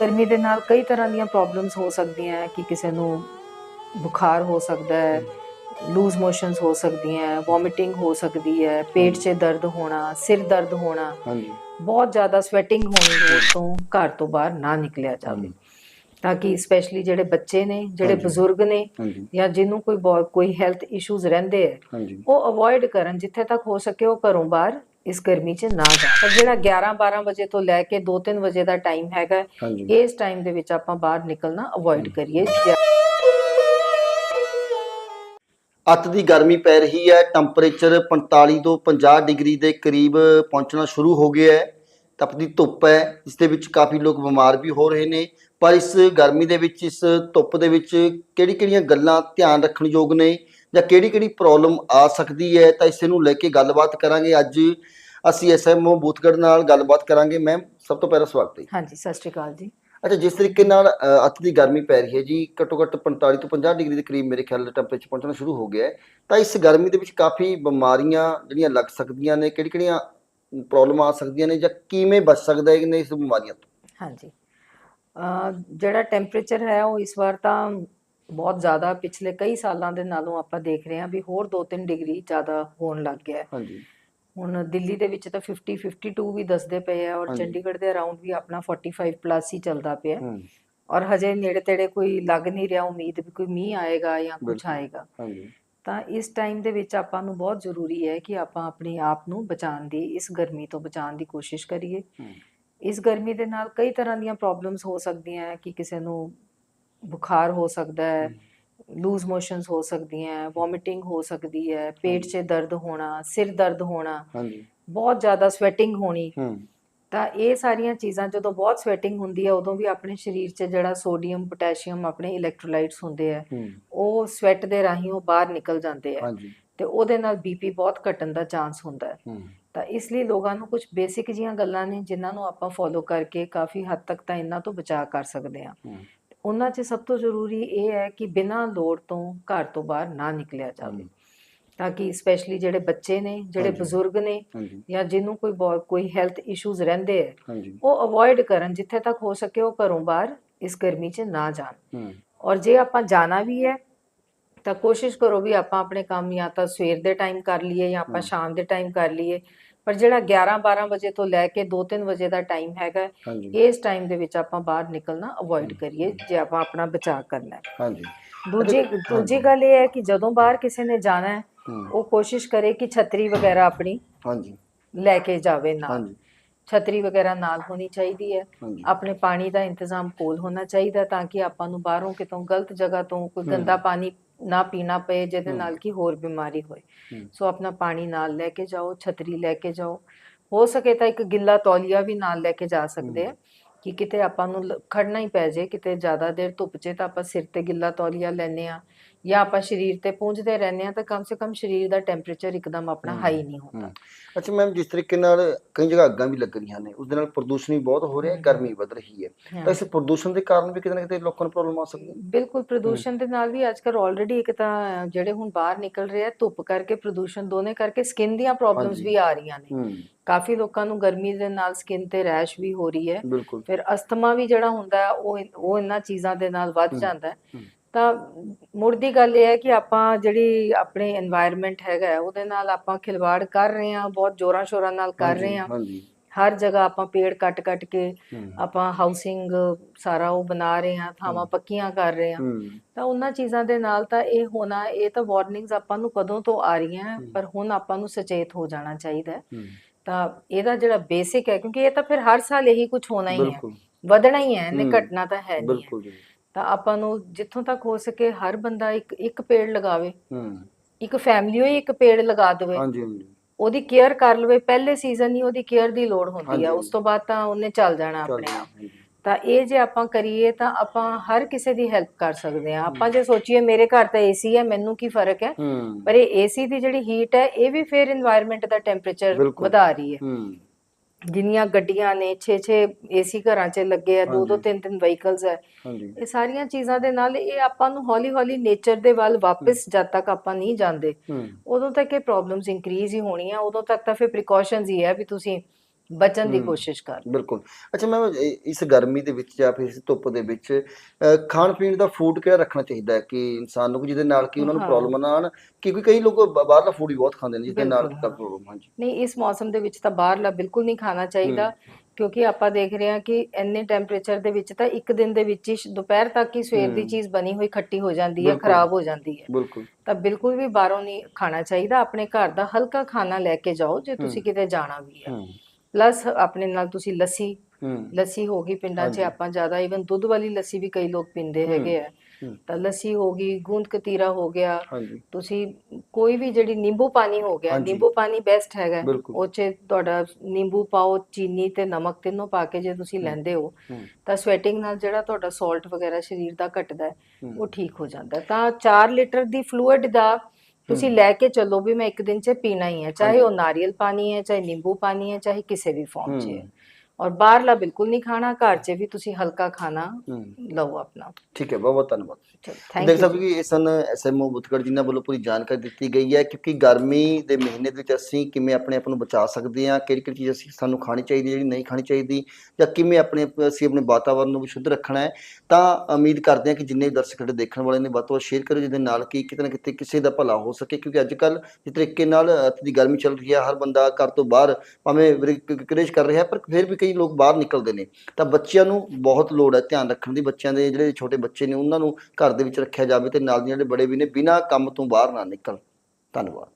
ਗਰਮੀ ਦੇ ਨਾਲ ਕਈ ਤਰ੍ਹਾਂ ਦੀਆਂ ਪ੍ਰੋਬਲਮਸ ਹੋ ਸਕਦੀਆਂ ਕਿ ਕਿਸੇ ਨੂੰ ਬੁਖਾਰ ਹੋ ਸਕਦਾ ਹੈ ਲੂਜ਼ ਮੋਸ਼ਨਸ ਹੋ ਸਕਦੀਆਂ ਵੋਮਿਟਿੰਗ ਹੋ ਸਕਦੀ ਹੈ ਪੇਟ 'ਚ ਦਰਦ ਹੋਣਾ ਸਿਰ ਦਰਦ ਹੋਣਾ ਹਾਂਜੀ। ਬਹੁਤ ਜ਼ਿਆਦਾ ਸਵੈਟਿੰਗ ਹੋਣੀ ਤੋਂ ਘਰ ਤੋਂ ਬਾਹਰ ਨਾ ਨਿਕਲਿਆ ਜਾਵੇ। ਤਾਂ ਕਿ ਸਪੈਸ਼ਲੀ ਜਿਹੜੇ ਬੱਚੇ ਨੇ ਜਿਹੜੇ। ਬਜ਼ੁਰਗ ਨੇ ਜਾਂ ਜਿਹਨੂੰ ਕੋਈ ਕੋਈ ਹੈਲਥ ਇਸ਼ੂਜ਼ ਰਹਿੰਦੇ ਹੈ ਹਾਂਜੀ। ਉਹ ਅਵੋਇਡ ਕਰਨ ਜਿੱਥੇ ਤੱਕ ਹੋ ਸਕੇ ਉਹ ਘਰੋਂ ਬਾਹਰ ਇਸ ਗਰਮੀ 'ਚ ਨਾ ਜਾਣ। ਪਰ ਜਿਹੜਾ 11 12 ਵਜੇ ਤੋਂ ਲੈ ਕੇ 2-3 ਵਜੇ ਦਾ ਟਾਈਮ ਹੈਗਾ ਇਸ ਟਾਈਮ ਦੇ ਵਿੱਚ ਆਪਾਂ ਬਾਹਰ ਨਿਕਲਣਾ ਅਵੋਇਡ ਕਰੀਏ। ਜਾਂ- ਅੱਤ ਦੀ ਗਰਮੀ ਪੈ ਰਹੀ ਹੈ ਟੈਂਪਰੇਚਰ 45 ਤੋਂ 50 ਡਿਗਰੀ ਦੇ ਕਰੀਬ ਪਹੁੰਚਣਾ ਸ਼ੁਰੂ ਹੋ ਗਿਆ ਹੈ। ਤਪਦੀ ਧੁੱਪ ਹੈ ਇਸ ਦੇ ਵਿੱਚ ਕਾਫੀ ਲੋਕ ਬਿਮਾਰ ਵੀ ਹੋ ਰਹੇ ਨੇ। ਪਰ ਇਸ ਗਰਮੀ ਦੇ ਵਿੱਚ ਇਸ ਧੁੱਪ ਦੇ ਵਿੱਚ ਕਿਹੜੀ-ਕਿਹੜੀਆਂ ਗੱਲਾਂ ਧਿਆਨ ਰੱਖਣ ਯੋਗ ਨੇ? ਜਾਂ ਕਿਹੜੀ-ਕਿਹੜੀ ਪ੍ਰੋਬਲਮ ਆ ਸਕਦੀ ਹੈ ਤਾਂ ਇਸੇ ਨੂੰ ਲੈ ਕੇ ਗੱਲਬਾਤ ਕਰਾਂਗੇ। ਅੱਜ ਅਸੀਂ ਐਸਐਮਓ ਬੂਥਗੜ ਨਾਲ ਗੱਲਬਾਤ ਕਰਾਂਗੇ। ਮੈਮ ਸਭ ਤੋਂ ਪਹਿਲਾਂ ਸਵਾਗਤ ਹੈ ਹਾਂਜੀ ਸਤਿ ਸ਼੍ਰੀ ਅਕਾਲ ਜੀ। ਅੱਛਾ ਜਿਸ ਤਰੀਕੇ ਨਾਲ ਅੱਤ ਦੀ ਗਰਮੀ ਪੈ ਰਹੀ ਹੈ ਜੀ ਘੱਟੋ ਘੱਟ 45 ਤੋਂ 50 ਡਿਗਰੀ ਦੇ ਕਰੀਬ ਮੇਰੇ ਖਿਆਲ ਨਾਲ ਟੈਂਪਰੇਚਰ ਪਹੁੰਚਣਾ ਸ਼ੁਰੂ ਹੋ ਗਿਆ ਹੈ ਤਾਂ ਇਸ ਗਰਮੀ ਦੇ ਵਿੱਚ ਕਾਫੀ ਬਿਮਾਰੀਆਂ ਜਿਹੜੀਆਂ ਲੱਗ ਸਕਦੀਆਂ ਨੇ ਕਿਹੜੀ ਕਿਹੜੀਆਂ ਪ੍ਰੋਬਲਮ ਆ ਸਕਦੀਆਂ ਨੇ ਜਾਂ ਕਿਵੇਂ ਬਚ ਸਕਦਾ ਹੈ ਇਸ ਬਿਮਾਰੀਆਂ ਤੋਂ? ਹਾਂਜੀ। ਜਿਹੜਾ ਟੈਂਪਰੇਚਰ ਹੈ ਉਹ ਇਸ ਵਾਰ ਤਾਂ ਬਹੁਤ ਜ਼ਿਆਦਾ ਪਿਛਲੇ ਕਈ ਸਾਲਾਂ ਦੇ ਨਾਲੋਂ ਆਪਾਂ ਦੇਖ ਰਹੇ ਹਾਂ ਵੀ ਹੋਰ 2-3 ਡਿਗਰੀ ਜ਼ਿਆਦਾ ਹੋਣ ਲੱਗ ਗਿਆ ਹੈ। ਹਾਂਜੀ। ਹੁਣ ਦਿੱਲੀ ਦੇ ਵਿੱਚ ਤਾਂ 50 52 ਵੀ ਦੱਸਦੇ ਪਏ ਆ ਔਰ। ਚੰਡੀਗੜ੍ਹ ਦੇ ਅਰਾਊਂਡ ਵੀ ਆਪਣਾ 45 ਪਲੱਸ ਹੀ ਚੱਲਦਾ ਪਿਆ ਹੂੰ। ਔਰ ਹਜੇ ਨੇੜੇ ਤੇੜੇ ਕੋਈ ਲੱਗ ਨਹੀਂ ਰਿਹਾ ਉਮੀਦ ਵੀ ਕੋਈ ਮੀਂਹ ਆਏਗਾ ਜਾਂ ਕੁਝ। ਆਏਗਾ। ਹਾਂਜੀ। ਤਾਂ ਇਸ ਟਾਈਮ ਦੇ ਵਿੱਚ ਆਪਾਂ ਨੂੰ ਬਹੁਤ ਜ਼ਰੂਰੀ ਹੈ ਕਿ ਆਪਾਂ ਆਪਣੇ ਆਪ ਨੂੰ ਬਚਾਉਣ ਦੀ ਇਸ ਗਰਮੀ ਤੋਂ ਬਚਾਉਣ ਦੀ ਕੋਸ਼ਿਸ਼ ਕਰੀਏ। ਹੂੰ। ਇਸ ਗਰਮੀ ਦੇ ਨਾਲ ਕਈ ਤਰ੍ਹਾਂ ਦੀਆਂ ਪ੍ਰੋਬਲਮਸ ਹੋ ਸਕਦੀਆਂ ਹੈ ਕਿ ਕਿਸੇ ਨੂੰ ਬੁਖਾਰ ਹੋ ਸਕਦਾ ਹੈ ਲੂਜ਼ ਮੋਸ਼ਨਸ ਹੋ ਸਕਦੀਆਂ ਵੋਮਿਟਿੰਗ ਹੋ ਸਕਦੀ ਹੈ ਪੇਟ 'ਚ ਦਰਦ ਹੋਣਾ ਸਿਰ ਦਰਦ ਹੋਣਾ ਹਾਂਜੀ। ਬਹੁਤ ਜ਼ਿਆਦਾ ਸਵੈਟਿੰਗ ਹੋਣੀ। ਹੂੰ। ਤਾਂ ਇਹ ਸਾਰੀਆਂ ਚੀਜ਼ਾਂ ਜਦੋਂ ਬਹੁਤ ਸਵੈਟਿੰਗ ਹੁੰਦੀ ਹੈ ਉਦੋਂ ਵੀ ਆਪਣੇ ਸਰੀਰ 'ਚ ਜਿਹੜਾ ਸੋਡੀਅਮ ਪੋਟਾਸ਼ੀਅਮ ਆਪਣੇ ਇਲੈਕਟ੍ਰੋਲਾਈਟਸ ਹੁੰਦੇ ਆ ਉਹ ਸਵੈਟ ਦੇ ਰਾਹੀਂ ਉਹ ਬਾਹਰ ਨਿਕਲ ਜਾਂਦੇ ਆ ਹਾਂਜੀ। ਤੇ ਉਹਦੇ ਨਾਲ ਬੀਪੀ ਬਹੁਤ ਘਟਣ ਦਾ ਚਾਂਸ ਹੁੰਦਾ ਹੈ। ਤਾਂ ਇਸ ਲਈ ਲੋਕਾਂ ਨੂੰ ਕੁਝ ਬੇਸਿਕ ਜੀਆਂ ਗੱਲਾਂ ਨੇ ਜਿਨ੍ਹਾਂ ਨੂੰ ਆਪਾਂ ਫੋਲੋ ਕਰਕੇ ਕਾਫੀ ਹੱਦ ਤੱਕ ਤਾਂ ਇਹਨਾਂ ਤੋਂ ਬਚਾਅ ਕਰ ਸਕਦੇ ਹੂੰ। ਉਹਨਾਂ 'ਚ ਸਭ ਤੋਂ ਜ਼ਰੂਰੀ ਇਹ ਹੈ ਕਿ ਬਿਨਾਂ ਲੋੜ ਤੋਂ ਘਰ ਤੋਂ ਬਾਹਰ ਨਾ ਨਿਕਲਿਆ ਜਾਵੇ। ਤਾਂ ਕਿ ਸਪੈਸ਼ਲੀ ਜਿਹੜੇ ਬੱਚੇ ਨੇ ਜਿਹੜੇ। ਬਜ਼ੁਰਗ ਨੇ ਜਾਂ ਜਿਹਨੂੰ ਕੋਈ ਕੋਈ ਹੈਲਥ ਇਸ਼ੂਜ਼ ਰਹਿੰਦੇ ਹੈ ਹਾਂਜੀ। ਉਹ ਅਵੋਇਡ ਕਰਨ ਜਿੱਥੇ ਤੱਕ ਹੋ ਸਕੇ ਉਹ ਘਰੋਂ ਬਾਹਰ ਇਸ ਗਰਮੀ 'ਚ ਨਾ ਜਾਣ। ਔਰ ਜੇ ਆਪਾਂ ਜਾਣਾ ਵੀ ਹੈ ਤਾਂ ਕੋਸ਼ਿਸ਼ ਕਰੋ ਵੀ ਆਪਾਂ ਆਪਣੇ ਕੰਮ ਜਾਂ ਤਾਂ ਸਵੇਰ ਦੇ ਟਾਈਮ ਕਰ ਲਈਏ ਜਾਂ ਆਪਾਂ। ਸ਼ਾਮ ਦੇ ਟਾਈਮ ਕਰ ਲਈਏ। ਪਰ ਜਿਹੜਾ 11 12 ਵਜੇ ਤੋਂ ਲੈ ਕੇ 2-3 ਵਜੇ ਦਾ ਟਾਈਮ ਹੈਗਾ ਇਸ ਟਾਈਮ ਦੇ ਵਿੱਚ ਆਪਾਂ ਬਾਹਰ ਨਿਕਲਣਾ ਅਵੋਇਡ ਕਰੀਏ ਜੇ ਆਪਾਂ ਆਪਣਾ ਬਚਾਅ ਕਰਨਾ ਹੈ। ਹਾਂਜੀ। ਦੂਜੀ ਦੂਜੀ ਗੱਲ ਇਹ ਹੈ ਕਿ ਜਦੋਂ ਬਾਹਰ ਕਿਸੇ ਨੇ ਜਾਣਾ ਹੈ ਉਹ ਕੋਸ਼ਿਸ਼ ਕਰੇ ਕਿ ਛਤਰੀ ਵਗੈਰਾ ਆਪਣੀ ਹਾਂਜੀ। ਲੈ ਕੇ ਜਾਵੇ ਨਾਲ। ਹਾਂਜੀ। ਛਤਰੀ ਵਗੈਰਾ ਨਾਲ ਹੋਣੀ ਚਾਹੀਦੀ ਹੈ। ਆਪਣੇ ਪਾਣੀ ਦਾ ਇੰਤਜ਼ਾਮ ਕੋਲ ਹੋਣਾ ਚਾਹੀਦਾ ਤਾਂ ਕਿ ਆਪਾਂ ਨੂੰ ਬਾਹਰੋਂ ਕਿਤੋਂ ਗਲਤ ਜਗ੍ਹਾ ਤੋਂ ਕੋਈ। ਗੰਦਾ ਪਾਣੀ ਨਾ ਪੀਣਾ ਪਏ ਜਿਹਦੇ। ਨਾਲ ਕਿ ਹੋਰ ਬਿਮਾਰੀ ਹੋਏ। ਸੋ ਆਪਣਾ ਪਾਣੀ ਨਾਲ ਲੈ ਕੇ ਜਾਓ ਛਤਰੀ ਲੈ ਕੇ ਜਾਓ। ਹੋ ਸਕੇ ਤਾਂ ਇੱਕ ਗਿੱਲਾ ਤੌਲੀਆ ਵੀ ਨਾਲ ਲੈ ਕੇ ਜਾ ਸਕਦੇ ਆ। ਕਿ ਕਿਤੇ ਆਪਾਂ ਨੂੰ ਖੜਨਾ ਹੀ ਪੈ ਜੇ ਕਿਤੇ ਜ਼ਿਆਦਾ ਦੇਰ ਧੁੱਪ 'ਚ ਤਾਂ ਆਪਾਂ ਸਿਰ ਤੇ ਗਿੱਲਾ ਤੌਲੀਆ ਲੈਨੇ ਆ ਜਾਂ ਆਪਾਂ ਸਰੀਰ ਤੇ ਪੂੰਝਦੇ ਰਹਿੰਦੇ ਆ ਤਾਂ ਕਮ ਸੇ ਕਮ ਸਰੀਰ ਦਾ ਟੈਂਪਰੇਚਰ ਇੱਕਦਮ ਆਪਣਾ। ਹਾਈ ਨਹੀਂ ਹੁੰਦਾ। ਅੱਛਾ ਮੈਮ ਜਿਸ ਤਰੀਕੇ ਨਾਲ ਕਈ ਜਗ੍ਹਾ ਅੱਗਾਂ ਵੀ ਲੱਗ ਰਹੀਆਂ ਨੇ ਉਸ ਦੇ ਨਾਲ ਪ੍ਰਦੂਸ਼ਣ ਵੀ ਬਹੁਤ ਹੋ ਰਿਹਾ ਹੈ। ਗਰਮੀ ਵਧ ਰਹੀ ਹੈ। ਤਾਂ ਇਸ ਪ੍ਰਦੂਸ਼ਣ ਦੇ ਕਾਰਨ ਵੀ ਕਿਤੇ ਨਾ ਕਿਤੇ ਲੋਕਾਂ ਨੂੰ ਪ੍ਰੋਬਲਮ ਆ ਸਕਦੀ ਹੈ ਬਿਲਕੁਲ ਪ੍ਰਦੂਸ਼ਣ ਦੇ ਨਾਲ ਵੀ ਅੱਜਕੱਲ ਆਲਰੇਡੀ ਇੱਕ ਤਾਂ ਜਿਹੜੇ ਹੁਣ ਬਾਹਰ ਨਿਕਲ ਰਹੇ ਆ ਧੁੱਪ ਕਰਕੇ ਪ੍ਰਦੂਸ਼ਣ ਦੋਨੇ ਕਰਕੇ ਸਕਿਨ ਦੀਆਂ ਪ੍ਰੋਬਲਮਸ। ਵੀ ਆ ਰਹੀਆਂ ਨੇ ਕਾਫੀ ਲੋਕਾਂ ਨੂੰ ਗਰਮੀ ਦੇ ਨਾਲ ਸਕਿਨ ਤੇ ਰੈਸ਼ ਵੀ ਹੋ ਰਹੀ ਹੈ ਫਿਰ ਅਸਥਮਾ ਵੀ ਜਿਹੜਾ ਹੁੰਦਾ ਉਹ ਉਹ ਇਹਨਾਂ ਚੀਜ਼ਾਂ ਦੇ ਨਾਲ ਵੱਧ ਜਾਂਦਾ ਹੈ। ਤਾਂ ਮੁੜ ਦੀ ਗੱਲ ਇਹ ਹੈ ਕਿ ਆਪਾਂ ਜਿਹੜੀ ਆਪਣੇ এনवायरमेंट ਹੈਗਾ ਉਹਦੇ ਨਾਲ ਆਪਾਂ ਖਿਲਵਾੜ ਕਰ ਰਹੇ ਹਾਂ ਬਹੁਤ ਜ਼ੋਰਾਂ ਸ਼ੋਰਾਂ ਨਾਲ ਕਰ ਰਹੇ ਹਾਂ। ਹਰ ਜਗ੍ਹਾ ਆਪਾਂ ਪੇੜ ਕੱਟ ਕੱਟ ਕੇ ਆਪਾਂ ਹਾਊਸਿੰਗ ਸਾਰਾ ਉਹ ਬਣਾ ਰਹੇ ਹਾਂ ਥਾਵਾਂ ਪੱਕੀਆਂ ਕਰ ਰਹੇ ਹਾਂ। ਤਾਂ ਉਹਨਾਂ ਚੀਜ਼ਾਂ ਦੇ ਨਾਲ ਤਾਂ ਇਹ ਹੋਣਾ ਇਹ ਤਾਂ ਵਾਰਨਿੰਗਸ ਆਪਾਂ ਨੂੰ ਕਦੋਂ ਤੋਂ ਆ ਰਹੀਆਂ ਪਰ ਹੁਣ ਆਪਾਂ ਨੂੰ ਸੁਚੇਤ ਹੋ ਜਾਣਾ ਚਾਹੀਦਾ ਹੈ। ਤਾਂ ਇਹਦਾ ਜਿਹੜਾ ਬੇਸਿਕ ਹੈ ਕਿਉਂਕਿ ਇਹ ਤਾਂ ਫਿਰ ਹਰ ਸਾਲ ਇਹੀ ਕੁਝ ਹੋਣਾ ਹੀ ਹੈ। ਵਧਣਾ ਹੀ ਹੈ ਇਹਨੇ ਹਮ। ਘਟਨਾ ਤਾਂ ਹੈ ਨਹੀਂ ਬਿਲਕੁਲ ਜੀ, ਤਾਂ ਆਪਾਂ ਨੂੰ ਜਿੱਥੋਂ ਤੱਕ ਹੋ ਸਕੇ ਹਰ ਬੰਦਾ ਇੱਕ ਇੱਕ ਪੇੜ ਲਗਾਵੇ। ਹੂੰ। ਇੱਕ ਫੈਮਿਲੀ ਹੋਈ ਇੱਕ ਪੇੜ ਲਗਾ ਦੇਵੇ। ਹਾਂਜੀ ਹਾਂਜੀ। ਉਹਦੀ ਕੇਅਰ ਕਰ ਲਵੇ। ਪਹਿਲੇ ਸੀਜ਼ਨ ਹੀ ਉਹਦੀ ਕੇਅਰ ਦੀ ਲੋੜ ਹੁੰਦੀ ਆ। ਉਸ ਤੋਂ ਬਾਅਦ ਤਾਂ ਉਹਨੇ ਚੱਲ ਜਾਣਾ ਆਪਣੇ ਆਪ। ਤਾਂ ਇਹ ਜੇ ਆਪਾਂ ਕਰੀਏ ਤਾਂ ਆਪਾਂ ਹਰ ਕਿਸੇ ਦੀ ਹੈਲਪ ਕਰ ਸਕਦੇ ਆ ਆਪਾਂ ਜੇ ਸੋਚੀਏ ਮੇਰੇ ਘਰ ਤਾਂ ਏਸੀ ਹੈ ਮੈਨੂੰ ਕੀ ਫ਼ਰਕ ਹੈ? ਪਰ ਇਹ ਏਸੀ ਦੀ ਜਿਹੜੀ ਹੀਟ ਹੈ ਇਹ ਵੀ ਫੇਰ এনवायरमेंट ਦਾ ਟੈਂਪਰੇਚਰ ਵਧਾ ਰਹੀ ਹੈ। ਜਿੰਨੀਆਂ ਗੱਡੀਆਂ ਨੇ 6-6 ਏਸੀ ਘਰਾਂ 'ਚ ਲੱਗੇ ਆ ਦੋ ਦੋ। ਤਿੰਨ ਤਿੰਨ ਵਹੀਕਲਸ ਹੈ ਹਾਂਜੀ। ਇਹ ਸਾਰੀਆਂ ਚੀਜ਼ਾਂ ਦੇ ਨਾਲ ਇਹ ਆਪਾਂ ਨੂੰ ਹੌਲੀ-ਹੌਲੀ ਨੇਚਰ ਦੇ ਵੱਲ ਵਾਪਸ ਜਦ ਤੱਕ ਆਪਾਂ ਨਹੀਂ ਜਾਂਦੇ। ਉਦੋਂ ਤੱਕ ਇਹ ਪ੍ਰੋਬਲਮਸ ਇੰਕਰੀਜ਼ ਹੀ ਹੋਣੀਆਂ ਉਦੋਂ ਤੱਕ ਤਾਂ ਫਿਰ ਪ੍ਰੀਕਾਸ਼ਨਸ ਹੀ ਹੈ ਵੀ ਤੁਸੀਂ ਬਚਣ ਦੀ। ਕੋਸ਼ਿਸ਼ ਕਰ ਬਿਲਕੁਲ ਅੱਛਾ ਮੈਂ ਇਸ ਗਰਮੀ ਦੇ ਵਿੱਚ ਜਾਂ ਫਿਰ ਇਸ ਧੁੱਪ ਦੇ ਵਿੱਚ ਖਾਣ ਪੀਣ ਦਾ ਫੂਡ ਕਿਹੜਾ ਰੱਖਣਾ ਚਾਹੀਦਾ ਹੈ ਕਿ ਇਨਸਾਨ ਨੂੰ ਜਿਹਦੇ ਨਾਲ ਕਿ ਉਹਨਾਂ ਨੂੰ। ਪ੍ਰੋਬਲਮ ਨਾ ਆਣ ਕਿਉਂਕਿ ਕਈ ਲੋਕ ਬਾਹਰਲਾ ਫੂਡ ਵੀ ਬਹੁਤ ਖਾਂਦੇ ਨੇ ਜਿਹਦੇ ਨਾਲ ਹਾਂ। ਪ੍ਰੋਬਲਮ ਹਾਂਜੀ ਨਹੀਂ ਇਸ ਮੌਸਮ ਦੇ ਵਿੱਚ ਤਾਂ ਬਾਹਰਲਾ ਬਿਲਕੁਲ ਨਹੀਂ ਖਾਣਾ ਚਾਹੀਦਾ ਕਿਉਂਕਿ ਆਪਾਂ ਦੇਖ ਰਹੇ ਹਾਂ ਕਿ ਇੰਨੇ ਟੈਂਪਰੇਚਰ ਦੇ ਵਿੱਚ ਤਾਂ ਇੱਕ ਦਿਨ ਦੇ ਵਿੱਚ ਹੀ ਦੁਪਹਿਰ ਤੱਕ ਹੀ ਸਵੇਰ ਦੀ। ਚੀਜ਼ ਬਣੀ ਹੋਈ ਖੱਟੀ ਹੋ ਜਾਂਦੀ ਹੈ। ਖਰਾਬ ਹੋ ਜਾਂਦੀ ਹੈ ਬਿਲਕੁਲ ਤਾਂ ਬਿਲਕੁਲ ਵੀ ਬਾਹਰੋਂ ਨਹੀਂ ਖਾਣਾ ਚਾਹੀਦਾ ਆਪਣੇ ਘਰ ਦਾ ਹਲਕਾ ਖਾਣਾ ਲੈ ਕੇ ਜਾਓ ਜੇ ਤੁਸੀਂ। ਕਿਤੇ ਜਾਣਾ ਵੀ ਹੂੰ ਪਲੱਸ ਆਪਣੇ ਨਾਲ ਤੁਸੀਂ ਲੱਸੀ ਲੱਸੀ ਹੋ ਗਈ ਪਿੰਡਾਂ 'ਚ। ਆਪਾਂ ਜ਼ਿਆਦਾ ਇਵਨ ਦੁੱਧ ਵਾਲੀ ਲੱਸੀ ਵੀ ਕਈ ਲੋਕ ਪੀਂਦੇ। ਹੈਗੇ ਆ। ਤਾਂ ਲੱਸੀ ਹੋ ਗਈ ਗੂੰਦ ਕਤੀਰਾ ਹੋ ਗਿਆ ਤੁਸੀਂ ਕੋਈ ਵੀ ਜਿਹੜੀ ਨਿੰਬੂ ਪਾਣੀ ਹੋ ਗਿਆ। ਨਿੰਬੂ ਪਾਣੀ ਬੈਸਟ ਹੈਗਾ। ਉਹ 'ਚ ਤੁਹਾਡਾ ਨਿੰਬੂ ਪਾਓ ਚੀਨੀ ਤੇ ਨਮਕ ਤਿੰਨੋਂ ਪਾ ਕੇ ਜੇ ਤੁਸੀਂ ਲੈਂਦੇ ਹੋ ਤਾਂ ਸਵੈਟਿੰਗ ਨਾਲ ਜਿਹੜਾ ਤੁਹਾਡਾ ਸਾਲਟ ਵਗੈਰਾ ਸਰੀਰ ਦਾ ਘਟਦਾ। ਉਹ ਠੀਕ ਹੋ ਜਾਂਦਾ। ਤਾਂ 4 ਲੀਟਰ ਦੀ ਫਲੂਇਡ ਦਾ ਤੁਸੀਂ ਲੈ ਕੇ ਚੱਲੋ ਵੀ ਮੈਂ ਇੱਕ ਦਿਨ 'ਚ ਪੀਣਾ ਹੀ ਹੈ ਚਾਹੇ ਉਹ ਨਾਰੀਅਲ ਪਾਣੀ ਹੈ ਚਾਹੇ ਨਿੰਬੂ ਪਾਣੀ ਹੈ ਚਾਹੇ ਕਿਸੇ ਵੀ ਫਾਰਮ 'ਚ ਹੈ। ਔਰ ਬਾਹਰਲਾ ਬਿਲਕੁਲ ਨਹੀਂ ਖਾਣਾ ਘਰ 'ਚ ਵੀ ਤੁਸੀਂ ਹਲਕਾ ਖਾਣਾ ਲਓ ਆਪਣਾ। ਠੀਕ ਹੈ ਬਹੁਤ ਬਹੁਤ ਧੰਨਵਾਦ ਦੇਖ ਸਕਦੇ ਕਿ ਇਹ ਸਨ ਐਸਐਮਓ ਬੁੱਤਗੜ ਜਿਨ੍ਹਾਂ ਵੱਲੋਂ ਪੂਰੀ ਜਾਣਕਾਰੀ ਦਿੱਤੀ ਗਈ ਹੈ ਕਿਉਂਕਿ ਗਰਮੀ ਦੇ ਮਹੀਨੇ ਦੇ ਵਿੱਚ ਅਸੀਂ ਕਿਵੇਂ ਆਪਣੇ ਆਪ ਨੂੰ ਬਚਾ ਸਕਦੇ ਹਾਂ ਕਿਹੜੀ ਕਿਹੜੀ ਚੀਜ਼ ਅਸੀਂ ਸਾਨੂੰ ਖਾਣੀ ਚਾਹੀਦੀ ਜਿਹੜੀ ਨਹੀਂ ਖਾਣੀ ਚਾਹੀਦੀ ਜਾਂ ਕਿਵੇਂ ਆਪਣੇ ਅਸੀਂ ਆਪਣੇ ਵਾਤਾਵਰਣ ਨੂੰ ਵੀ ਸ਼ੁੱਧ ਰੱਖਣਾ ਹੈ। ਤਾਂ ਉਮੀਦ ਕਰਦੇ ਹਾਂ ਕਿ ਜਿੰਨੇ ਵੀ ਦਰਸ਼ਕ ਸਾਡੇ ਦੇਖਣ ਵਾਲੇ ਨੇ ਵੱਧ ਤੋਂ ਵੱਧ ਸ਼ੇਅਰ ਕਰੋ ਜਿਹਦੇ ਨਾਲ ਕਿ ਕਿਤੇ ਨਾ ਕਿਤੇ ਕਿਸੇ ਦਾ ਭਲਾ ਹੋ ਸਕੇ ਕਿਉਂਕਿ ਅੱਜ ਕੱਲ ਜਿਸ ਤਰੀਕੇ ਨਾਲ ਦੀ ਗਰਮੀ ਚੱਲ ਰਹੀ ਹੈ ਹਰ ਬੰਦਾ ਘਰ ਤੋਂ ਬਾਹਰ ਭਾਵੇਂ ਵਿਕਰੇਸ਼ ਕਰ ਰਿਹਾ ਪਰ ਫਿਰ ਵੀ ਕਈ ਲੋਕ ਬਾਹਰ ਨਿਕਲਦੇ ਨੇ, ਤਾਂ ਬੱਚਿਆਂ ਨੂੰ ਬਹੁਤ ਲੋੜ ਹੈ ਧਿਆਨ ਰੱਖਣ ਦੀ, ਬੱਚਿਆਂ ਦੇ ਜਿਹੜੇ ਛੋਟੇ ਬੱਚੇ ਨੇ ਉਹਨਾਂ ਨੂੰ ਘਰ ਦੇ ਵਿੱਚ ਰੱਖਿਆ ਜਾਵੇ ਤੇ ਨਾਲ ਦੀਆਂ ਜਿਹੜੇ ਬੜੇ ਵੀ ਨੇ, ਬਿਨਾਂ ਕੰਮ ਤੋਂ ਬਾਹਰ ਨਾ ਨਿਕਲ ਧੰਨਵਾਦ।